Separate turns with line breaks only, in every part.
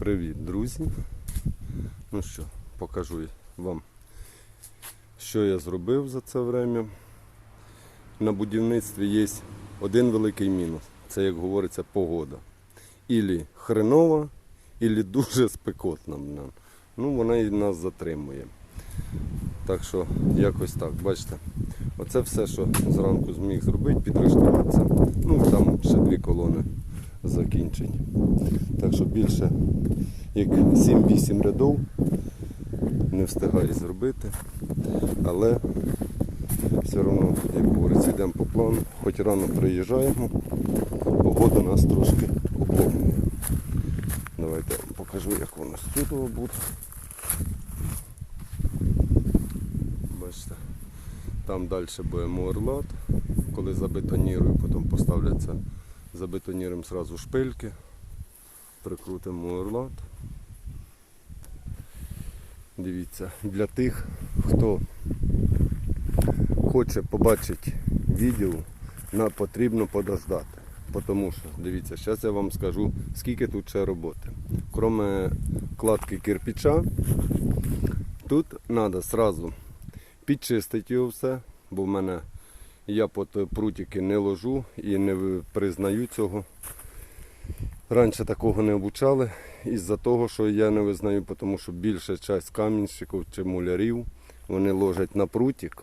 Привіт, друзі. Ну що, покажу вам, що я зробив за це время. На будівництві є один великий мінус. Це, як говориться, погода. Ілі хренова, ілі дуже спекотна. Ну, вона і нас затримує. Так що, якось так, бачите. Оце все, що зранку зміг зробити, підрештуватися. Ну, там ще дві колони закінчень. Так що більше як 7-8 рядов не встигаю зробити. Але все одно, як говориться, йдемо по плану. Хоч рано приїжджаємо, погода нас трошки обломує. Давайте покажу, як воно з буде. Бачите, там далі буде муерлат. Коли забетонірую, потім поставляться забетоніруємо сразу шпильки, прикрутимо муерлат. Дивіться, для тих, хто хоче побачити відео, нам потрібно подождати. Тому що, дивіться, зараз я вам скажу, скільки тут ще роботи. Кроме кладки кирпича, тут треба сразу підчистити його все, бо в мене я під прутики не ложу і не признаю цього. Раніше такого не обучали із-за того, що я не визнаю, тому що більша частина камінщиків чи мулярів вони ложать на прутик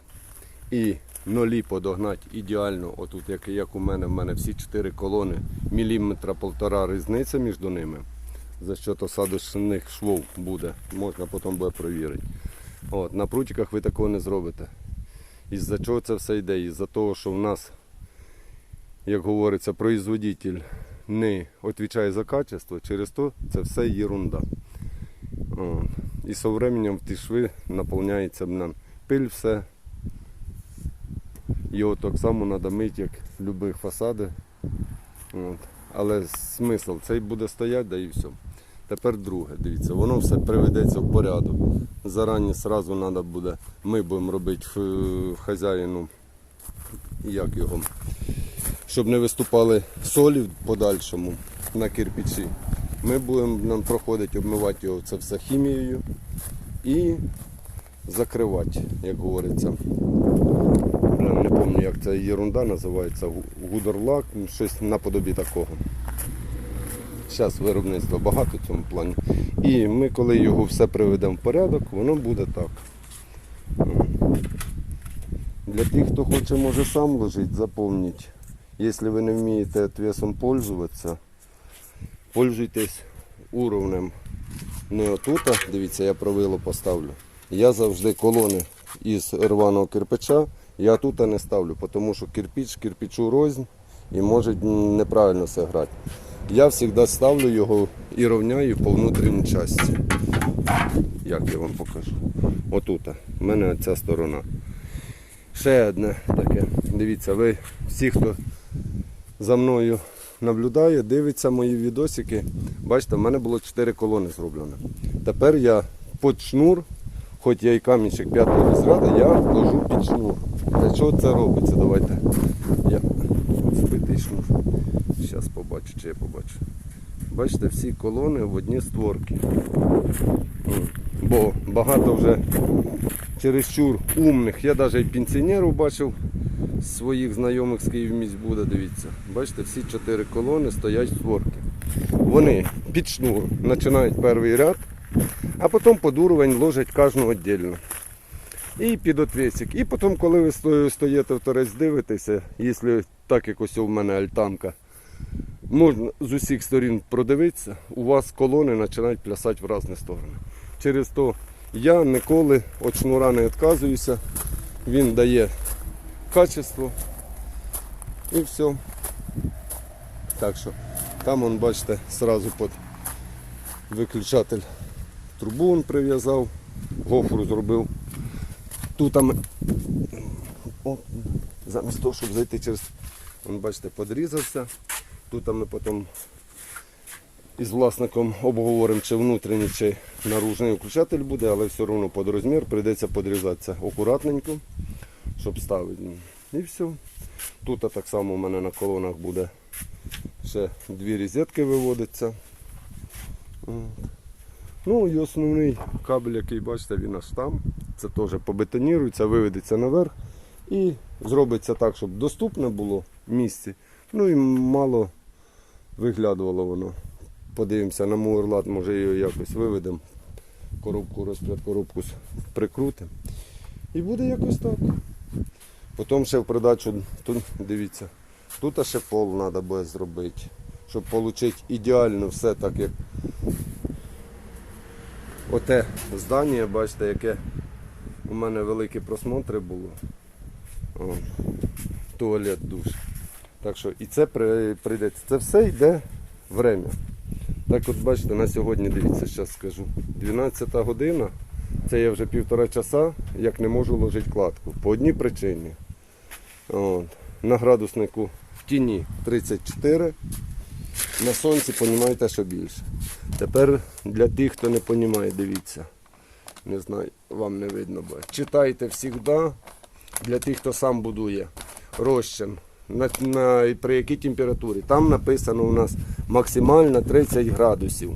і нолі подогнати ідеально, отут, як, як у мене, в мене всі чотири колони, міліметра полтора різниця між ними. За що то садочних швов буде, можна потім буде перевірити. От, на прутиках ви такого не зробите. Із-за чого це все йде? Із-за того, що в нас, як говориться, производитель не відповідає за качество, через то це все ерунда. І з временем ті шви наповняється блін, пиль все. Його так само треба мити, як любі фасади. От. Але смисл, цей буде стояти, да і все. Тепер друге, дивіться, воно все приведеться в порядок. Зарані сразу треба буде, ми будемо робити хазяїну, як його, щоб не виступали солі в подальшому на кирпичі. Ми будемо нам проходити, обмивати його це все хімією і закривати, як говориться. Не пам'ятаю, як ця ерунда називається, гу- гудерлак, ну, щось наподобі такого. Зараз виробництва багато в цьому плані. І ми, коли його все приведемо в порядок, воно буде так. Для тих, хто хоче, може сам ложити, запомніть. Якщо ви не вмієте отвесом пользуватися, пользуйтесь уровнем. Не отута, дивіться, я правило поставлю. Я завжди колони із рваного кирпича, я тут не ставлю, тому що кирпич кирпичу рознь і може неправильно все грати. Я завжди ставлю його і рівняю по внутрішній часті. Як я вам покажу? Отут. У мене ця сторона. Ще одне таке. Дивіться, ви всі, хто за мною наблюдає, дивиться мої відосики. Бачите, в мене було 4 колони зроблено. Тепер я під шнур, хоч я і камінчик п'ятого розряду, я ложу під шнур. Для чого це робиться? Давайте. Я збитий шнур. Зараз побачу, чи я побачу. Бачите, всі колони в одні створки. Бо багато вже чересчур умних. Я навіть і пенсіонерів бачив своїх знайомих з Київмість буде, дивіться. Бачите, всі чотири колони стоять створки. Вони під шнур починають перший ряд, а потім під уровень ложать кожну віддільно. І під отвесик. І потім, коли ви стоїте дивитеся, якщо так як ось у мене альтанка, можна з усіх сторін продивитися, у вас колони починають плясати в різні сторони. Через то я ніколи від шнура не відказуюся, він дає качество і все. Так що там он, бачите, сразу під виключатель трубу прив'язав, гофру зробив. Тут там замість того, щоб зайти через, он, бачите, подрізався. Тут ми потім із власником обговоримо, чи внутрішній, чи наружний включатель буде, але все одно під розмір прийдеться подрізатися акуратненько, щоб ставити. І все. Тут так само у мене на колонах буде ще дві розетки виводиться. Ну і основний кабель, який бачите, він аж там. Це теж побетонірується, виведеться наверх і зробиться так, щоб доступне було місце. Ну і мало виглядувало воно. Подивимося на мурлат, може його якось виведемо. Коробку розпряд, коробку прикрутимо. І буде якось так. Потім ще в придачу, тут дивіться, тут ще пол треба буде зробити, щоб отримати ідеально все так, як оте здання, бачите, яке у мене великі просмотри було. Туалет душ. Так що і це прийдеться. Це все йде время. Так от бачите, на сьогодні, дивіться, зараз скажу. 12 година, це я вже півтора часа, як не можу ложити кладку. По одній причині. От. На градуснику в тіні 34, на сонці розумієте, що більше. Тепер для тих, хто не розуміє, дивіться. Не знаю, вам не видно, бо читайте завжди. Для тих, хто сам будує розчин. На, на, при якій температурі. Там написано у нас максимально 30 градусів.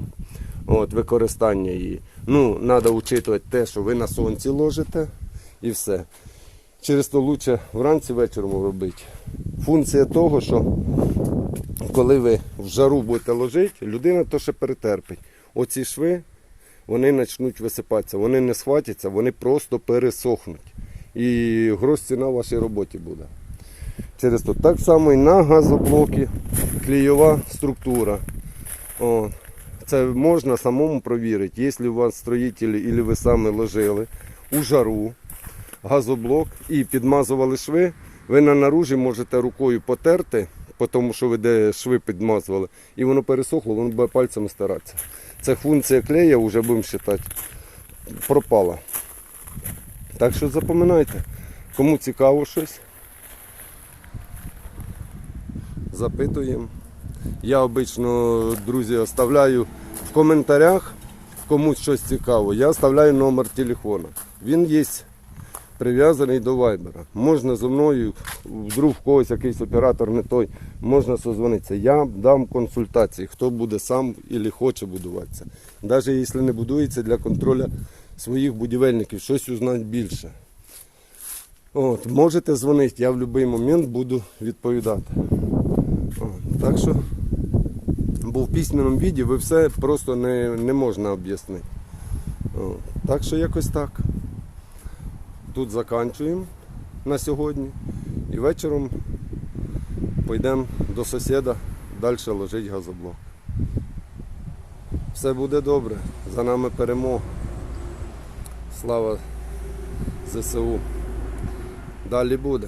От, використання її. Ну, треба учитувати те, що ви на сонці ложите і все. Через то краще вранці вечором робити. Функція того, що коли ви в жару будете ложити, людина то ще перетерпить. Оці шви, вони почнуть висипатися, вони не схватяться, вони просто пересохнуть. І гроз ціна в вашій роботі буде. Через то так само і на газоблокі клейова структура. О, це можна самому провірити, якщо у вас строїтелі або ви самі ложили у жару газоблок і підмазували шви, ви на наружі можете рукою потерти, тому що ви де шви підмазували, і воно пересохло, воно буде пальцями старатися. Це функція клея, вже будемо вважати, пропала. Так що запам'ятайте, кому цікаво щось, запитуємо. Я обично, друзі, оставляю в коментарях, комусь щось цікаво, я оставляю номер телефона. Він є прив'язаний до вайбера. Можна зі мною, вдруг в когось якийсь оператор не той, можна созвонитися. Я дам консультації, хто буде сам або хоче будуватися. Навіть якщо не будується для контролю своїх будівельників, щось узнати більше. От, можете дзвонити, я в будь-який момент буду відповідати. От, так що, бо в письменному віді ви все просто не, не можна об'яснити. Так що якось так. Тут заканчуємо на сьогодні і вечором пойдемо до сусіда далі ложити газоблок. Все буде добре, за нами перемога. Слава ЗСУ. Далі буде.